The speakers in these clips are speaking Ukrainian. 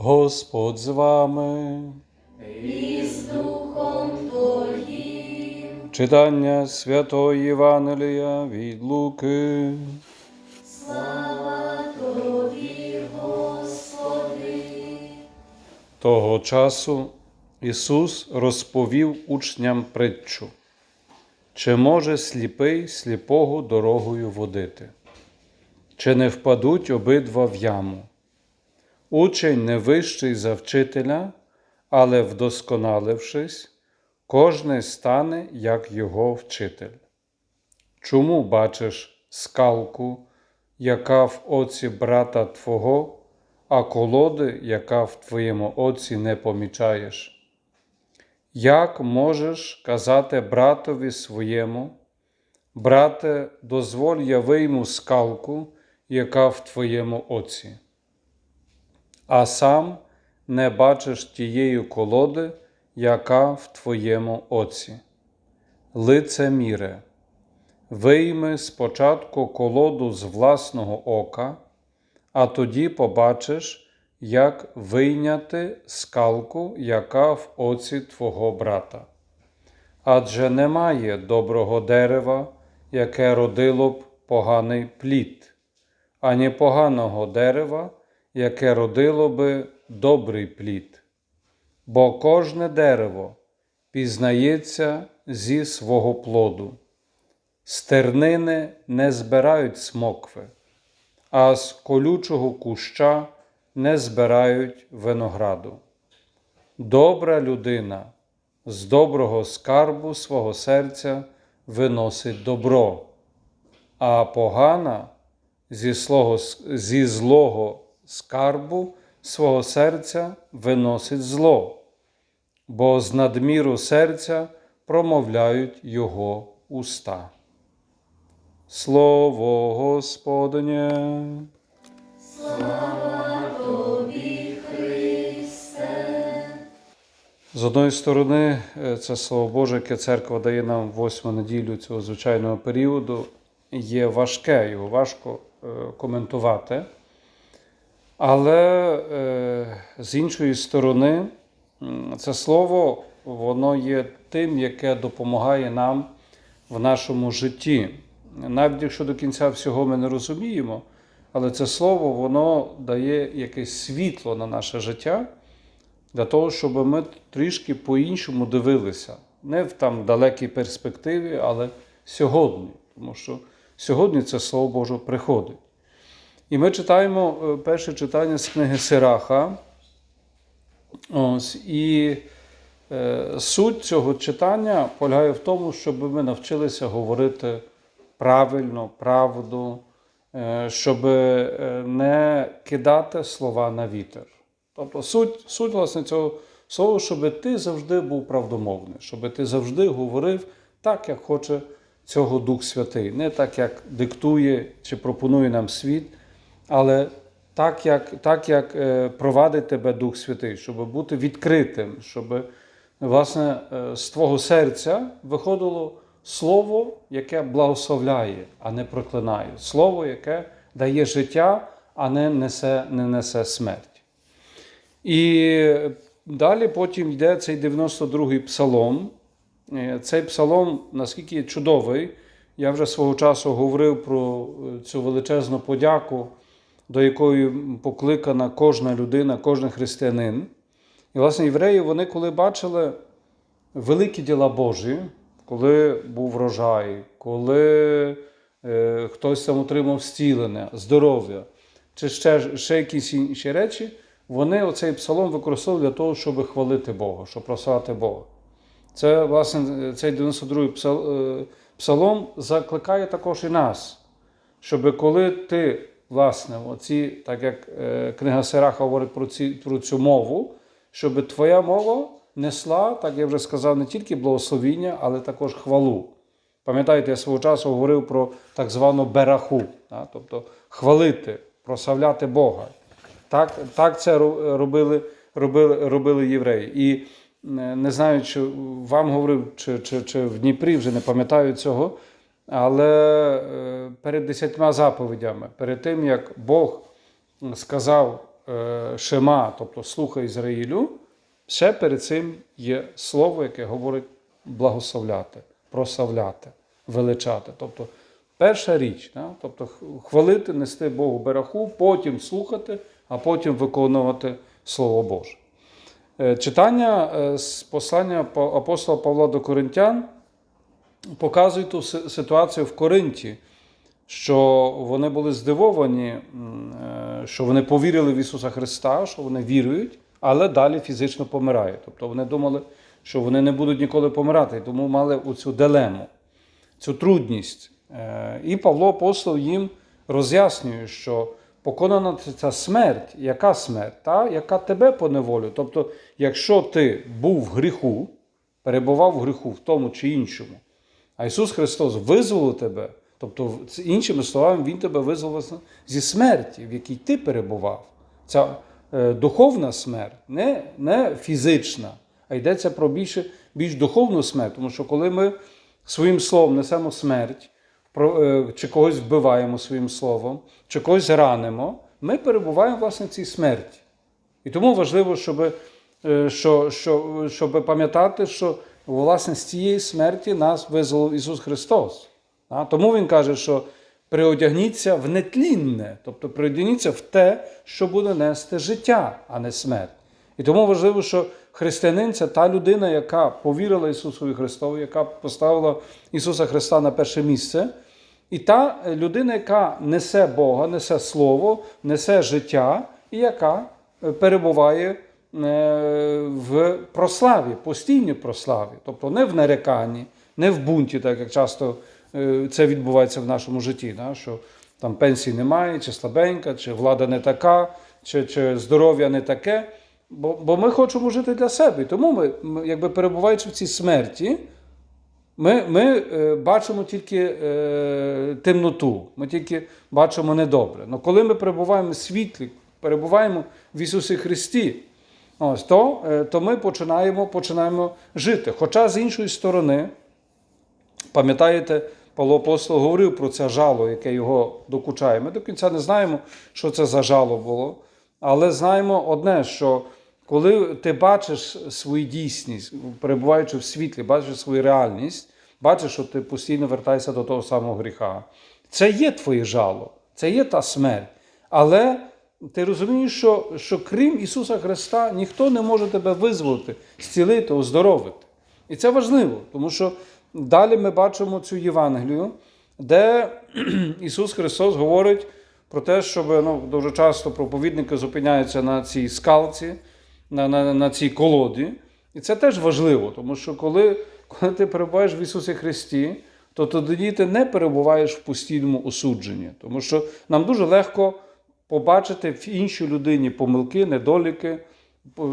Господь з вами. і з Духом Твоїм. Читання Святої Євангелія від Луки. Слава Тобі, Господи. Того часу Ісус розповів учням притчу. Чи може сліпий сліпого дорогою водити? Чи не впадуть обидва в яму? Учень не вищий за вчителя, але вдосконалившись, кожний стане, як його вчитель. Чому бачиш скалку, яка в оці брата Твого, а колоди, яка в твоєму оці не помічаєш? Як можеш казати братові своєму, брате, дозволь я вийму скалку, яка в твоєму оці, а сам не бачиш тієї колоди, яка в твоєму оці. Лицеміре, вийми спочатку колоду з власного ока, а тоді побачиш, як вийняти скалку, яка в оці твого брата. Адже немає доброго дерева, яке родило б поганий плід, ані поганого дерева, яке родило би добрий плід. Бо кожне дерево пізнається зі свого плоду. Стернини не збирають смокви, а з колючого куща не збирають винограду. Добра людина з доброго скарбу свого серця виносить добро, а погана зі, злого скарбу свого серця виносить зло, бо з надміру серця промовляють його уста. Слово Господнє. Слава Тобі, Христе. З одної сторони, е, це слово Боже, яке церква дає нам восьму неділю цього звичайного періоду, є важке, його важко е, коментувати. Але е, з іншої сторони, це слово воно є тим, яке допомагає нам в нашому житті. Навіть якщо до кінця всього ми не розуміємо, але це слово воно дає якесь світло на наше життя для того, щоб ми трішки по-іншому дивилися. Не в там далекій перспективі, але сьогодні. Тому що сьогодні це Слово Боже приходить. І ми читаємо е, перше читання з книги Сираха. Ось, і е, суть цього читання полягає в тому, щоб ми навчилися говорити правильно, правду, е, щоб е, не кидати слова на вітер. Тобто суть, суть власне цього слова, щоб ти завжди був правдомовний, щоб ти завжди говорив так, як хоче цього Дух Святий, не так, як диктує чи пропонує нам світ, але так, як, так, як е, провадить тебе Дух Святий, щоб бути відкритим, щоб власне е, з твого серця виходило слово, яке благословляє, а не проклинає, слово, яке дає життя, а не несе, не несе смерть. І далі потім йде цей 92-й псалом. Е, Цей псалом, наскільки чудовий, я вже свого часу говорив про цю величезну подяку, до якої покликана кожна людина, кожен християнин. І, власне, євреї, вони коли бачили великі діла Божі, коли був врожай, коли е, хтось там отримав зцілення, здоров'я, чи ще, ще якісь інші речі, вони оцей псалом використовували для того, щоб хвалити Бога, щоб прославити Бога. Це, власне, цей 92-й е, псалом закликає також і нас, щоб коли ти, власне, оці, так як е, книга Сираха говорить про, ці, про цю мову, щоб твоя мова несла, так я вже сказав, не тільки благословіння, але також хвалу. Пам'ятаєте, я свого часу говорив про так звану бераху, да? тобто хвалити, прославляти Бога. Так, так це робили, робили, робили євреї. І е, не знаю, чи вам говорив, чи, чи, чи в Дніпрі, вже не пам'ятаю цього. Але е, перед десятьма заповідями, перед тим як Бог сказав е, Шема, тобто слухай Ізраїлю, ще перед цим є слово, яке говорить благословляти, прославляти, величати. Тобто перша річ, да? тобто хвалити, нести Богу бераху, потім слухати, а потім виконувати Слово Боже. Е, Читання е, з послання апостола Павла до Коринтян показує ту ситуацію в Коринті, що вони були здивовані, е, що вони повірили в Ісуса Христа, що вони вірують, але далі фізично помирають. Тобто вони думали, що вони не будуть ніколи помирати, тому мали оцю дилему, цю трудність. Е, І Павло апостол їм роз'яснює, що поконана ця смерть, яка смерть, та, яка тебе поневолює. Тобто, якщо ти був в гріху, перебував в гріху в тому чи іншому, а Ісус Христос визволив тебе, тобто, іншими словами, Він тебе визволив зі смерті, в якій ти перебував. Ця е, духовна смерть, не, не фізична, а йдеться про більше, більш духовну смерть. Тому що коли ми своїм словом несемо смерть, е, чи когось вбиваємо своїм словом, чи когось ранимо, ми перебуваємо власне в цій смерті. І тому важливо, щоб, е, що, що, щоб пам'ятати, що власне з цієї смерті нас визволив Ісус Христос. А? Тому Він каже, що приодягніться в нетлінне, тобто приодягніться в те, що буде нести життя, а не смерть. І тому важливо, що християнин це та людина, яка повірила Ісусу Христову, яка поставила Ісуса Христа на перше місце. І та людина, яка несе Бога, несе Слово, несе життя, і яка е, перебуває е, в прославі, постійній прославі, тобто не в нареканні, не в бунті, так як часто це відбувається в нашому житті, да? що там пенсії немає, чи слабенька, чи влада не така, чи, чи здоров'я не таке. Бо, бо ми хочемо жити для себе. Тому ми, якби перебуваючи в цій смерті, ми, ми е, бачимо тільки е, темноту, ми тільки бачимо недобре. Але коли ми перебуваємо в світлі, перебуваємо в Ісусі Христі, ось, то, е, то ми починаємо, починаємо жити. Хоча з іншої сторони, пам'ятаєте, Павло Апостол говорив про це жало, яке його докучає. Ми до кінця не знаємо, що це за жало було. Але знаємо одне, що коли ти бачиш свою дійсність, перебуваючи в світлі, бачиш свою реальність, бачиш, що ти постійно вертаєшся до того самого гріха. Це є твоє жало, це є та смерть. Але ти розумієш, що, що крім Ісуса Христа ніхто не може тебе визволити, зцілити, оздоровити. І це важливо, тому що далі ми бачимо цю Євангелію, де Ісус Христос говорить про те, щоб ну, дуже часто проповідники зупиняються на цій скалці, на, на, на цій колоді. І це теж важливо, тому що коли, коли ти перебуваєш в Ісусі Христі, то тоді ти не перебуваєш в постійному осудженні. Тому що нам дуже легко побачити в іншій людині помилки, недоліки,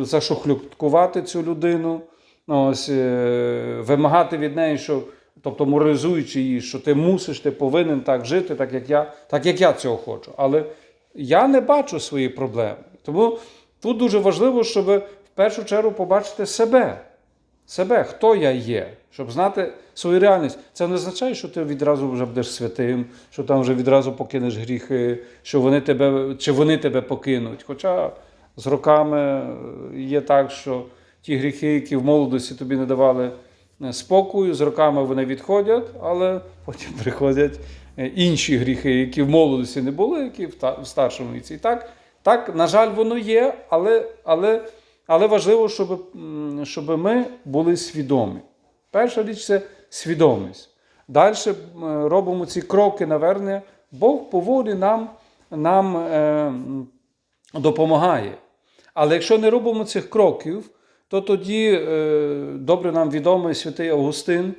зашохлюткувати цю людину, ось, е, вимагати від неї, що, тобто моралізуючи її, що ти мусиш, ти повинен так жити, так як я, так як я цього хочу. Але я не бачу свої проблеми. Тому тут дуже важливо, щоб в першу чергу побачити себе. Себе, хто я є, щоб знати свою реальність. Це не означає, що ти відразу вже будеш святим, що там вже відразу покинеш гріхи, що вони тебе, чи вони тебе покинуть. Хоча з роками є так, що ті гріхи, які в молодості тобі не давали е, спокою, з роками вони відходять, але потім приходять е, інші гріхи, які в молодості не були, які в старшому віці. І так, так, на жаль, воно є, але, але, але важливо, щоб, щоб ми були свідомі. Перша річ це свідомість. Далі робимо ці кроки навернення. Бог поволі нам, нам е, допомагає. Але якщо не робимо цих кроків, то тоді е, добре нам відомий святий Августин,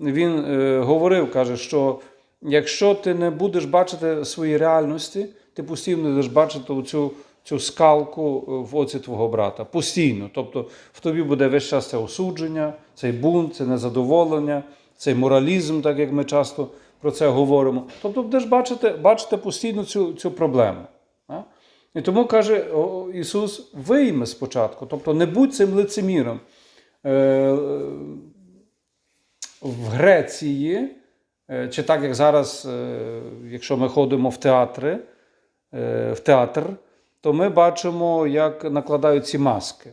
він е, говорив, каже, що якщо ти не будеш бачити свої реальності, ти постійно будеш бачити цю, цю скалку е, в оці твого брата. Постійно. Тобто в тобі буде весь час це осудження, цей бунт, це незадоволення, цей моралізм, так як ми часто про це говоримо. Тобто будеш бачити, бачити постійно цю, цю проблему. І тому каже Ісус: вийми спочатку, тобто не будь цим лицеміром. Е, в Греції, е, чи так як зараз, е, якщо ми ходимо в театри, в театр, то ми бачимо, як накладають ці маски.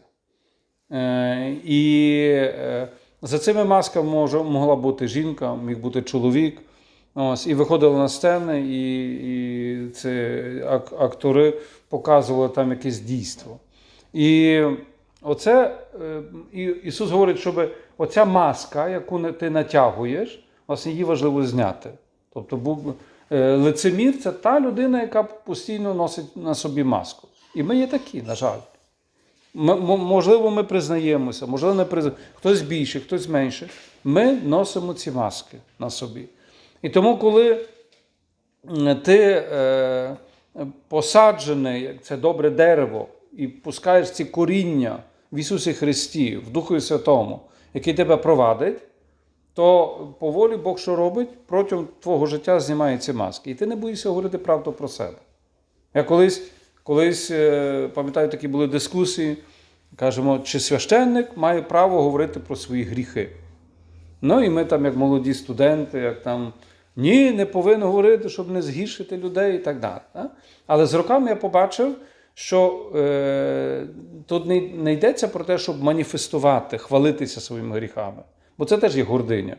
І за цими масками могла бути жінка, міг бути чоловік. Ось, і виходили на сцени, і, і це ак- актори показували там якесь дійство. І оце е, і Ісус говорить, щоб оця маска, яку ти натягуєш, власне, її важливо зняти. Тобто, був, е, лицемір це та людина, яка постійно носить на собі маску. І ми є такі, на жаль. М- м- можливо, ми признаємося, можливо, не признаємося. Хтось більше, хтось менше. Ми носимо ці маски на собі. І тому, коли ти е, посаджений, як це добре дерево, і пускаєш ці коріння в Ісусі Христі, в Духу Святому, який тебе провадить, то поволі Бог що робить? Протягом твого життя знімає ці маски. І ти не боїшся говорити правду про себе. Я колись, колись е, пам'ятаю, такі були дискусії. Кажемо, чи священник має право говорити про свої гріхи. Ну і ми там, як молоді студенти, як там ні, не повинен говорити, щоб не згіршити людей і так далі. да? Але з роками я побачив, що е, тут не, не йдеться про те, щоб маніфестувати, хвалитися своїми гріхами. Бо це теж є гординя.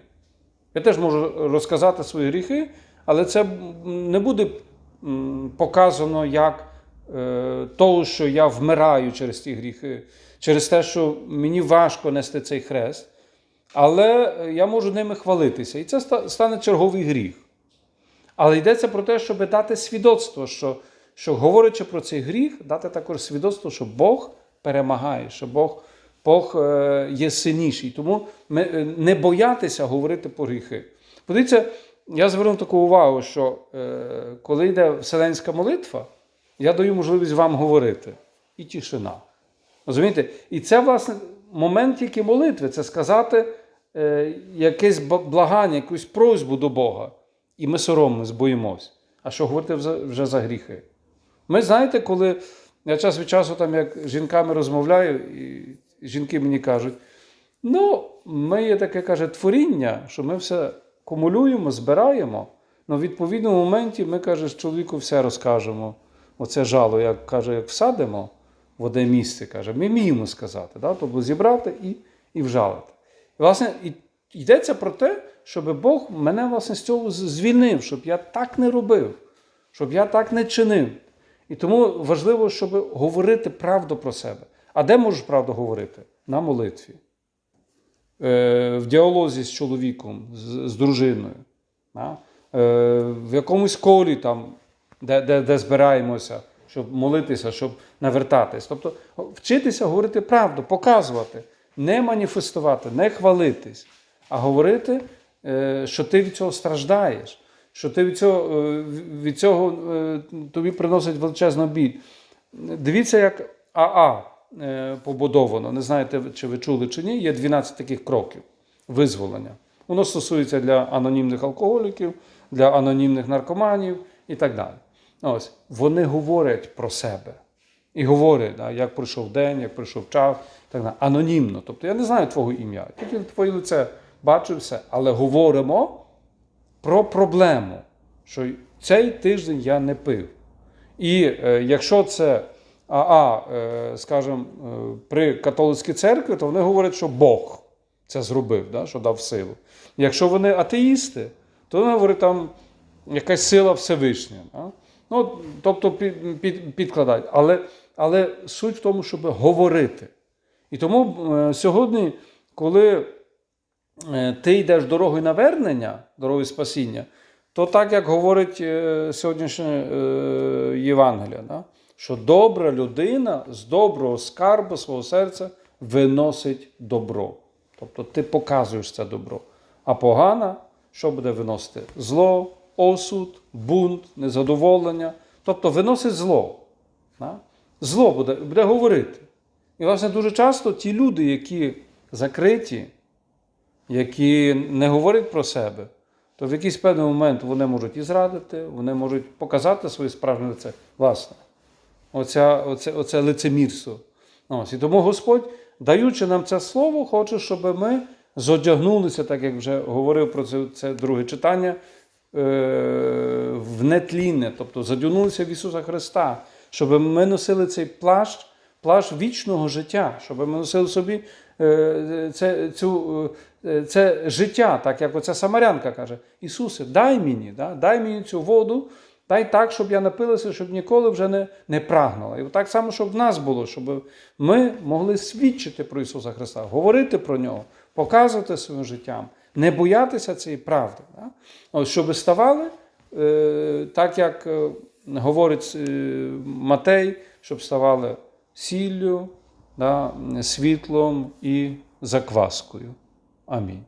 Я теж можу розказати свої гріхи, але це не буде показано як е, того, що я вмираю через ті гріхи, через те, що мені важко нести цей хрест. Але я можу ними хвалитися. І це стане черговий гріх. Але йдеться про те, щоб дати свідоцтво, що, що говорячи про цей гріх, дати також свідоцтво, що Бог перемагає, що Бог, Бог е, є сильніший. Тому ми, е, не боятися говорити про гріхи. Подивіться, я звернув таку увагу, що е, коли йде вселенська молитва, я даю можливість вам говорити. І тишина. Розумієте? І це, власне, момент тільки молитви це сказати е, якесь благання, якусь просьбу до Бога. І ми соромимось, боїмось. А що говорити вже, за гріхи? Ми знаєте, коли я час від часу, там, як з жінками розмовляю, і жінки мені кажуть: ну, ми є таке каже, творіння, що ми все кумулюємо, збираємо. але в відповідному моменті ми каже, з чоловіку все розкажемо. Оце жало, як каже, як всадимо в одне місце, каже, ми вміємо сказати, да? тобто зібрати і, і вжалити. І, власне, і йдеться про те, щоб Бог мене власне з цього звільнив, щоб я так не робив, щоб я так не чинив. І тому важливо, щоб говорити правду про себе. А де можеш правду говорити? На молитві, е, в діалозі з чоловіком, з, з дружиною, да? е, в якомусь колі, там, де, де, де збираємося, щоб молитися, щоб навертатись. Тобто вчитися говорити правду, показувати, не маніфестувати, не хвалитись, а говорити, е, що ти від цього страждаєш, що ти від цього, е, від цього е, тобі приносить величезну біль. Дивіться, як АА побудовано. Не знаєте, чи ви чули чи ні, є 12 таких кроків визволення. Воно стосується для анонімних алкоголіків, для анонімних наркоманів і так далі. Ось вони говорять про себе. І говорять, да, як пройшов день, як пройшов час, так далі. анонімно. Тобто я не знаю твого ім'я, тільки твоє лице бачу але говоримо про проблему, що цей тиждень я не пив. І е, якщо це АА, е, скажімо, е, при католицькій церкві, то вони говорять, що Бог це зробив, да, що дав силу. Якщо вони атеїсти, то вони говорять, там якась сила Всевишня. Да? Ну, тобто під, під, підкладають. Але, але суть в тому, щоб говорити. І тому е, сьогодні, коли е, ти йдеш дорогою навернення, дорогою спасіння, то так як говорить е, сьогоднішнє е, Євангелія, да? що добра людина з доброго скарбу свого серця виносить добро. Тобто ти показуєш це добро. А погана, що буде виносити? Зло, осуд, бунт, незадоволення. Тобто виносить зло. Зло буде, буде говорити. І, власне, дуже часто ті люди, які закриті, які не говорять про себе, то в якийсь певний момент вони можуть і зрадити, вони можуть показати своє справжнє лице. Власне, оця, оце, оце лицемірство. Ось. І тому Господь, даючи нам це слово, хоче, щоб ми зодягнулися, так як вже говорив про це, це друге читання, в нетлінне, тобто задягнулися в Ісуса Христа, щоб ми носили цей плащ, плащ вічного життя, щоб ми носили собі е, це, цю, е, це життя, так як оця Самарянка каже: Ісусе, дай мені, да? дай мені цю воду, дай так, щоб я напилася, щоб ніколи вже не, не прагнула. І так само, щоб в нас було, щоб ми могли свідчити про Ісуса Христа, говорити про Нього, показувати своїм життям, не боятися цієї правди. Да? Ось, щоб ставали, е, так як е, говорить е, Матей, щоб ставали сіллю, да, світлом і закваскою. Амінь.